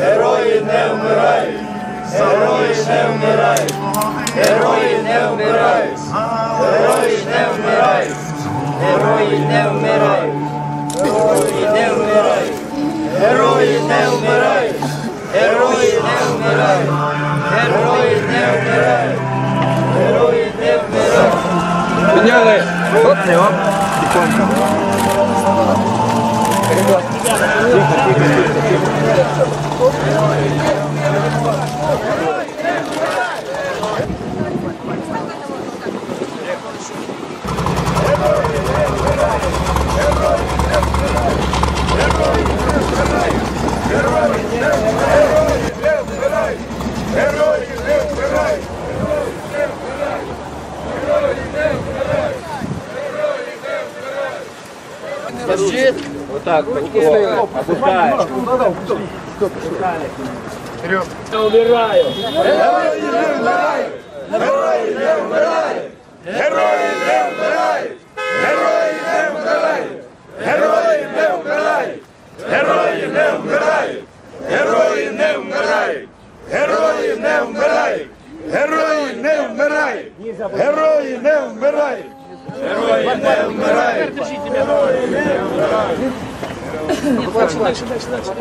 Герої не вмирають. Герої не вмирають. Герої не вмирають. Герої не вмирають. Герої не вмирають. Герої не вмирають. Герої не вмирають. Герої не вмирають. Герої не вмирають. Герої не вмирають. Підняли. Оп, Вообще вот так, потихоньку. Опускаем. Опускали. Вперед. Я умираю. Герои не умирают. Герои не умирают. Герои не умирают. Герои не вмирають! Герои не вмирають! Герои не вмирають! Герои не вмирають! Герои не вмирають! Герои не вмирають! Герої не вмирають! Герои не умирают! Герои не умирают! Дальше, дальше, дальше.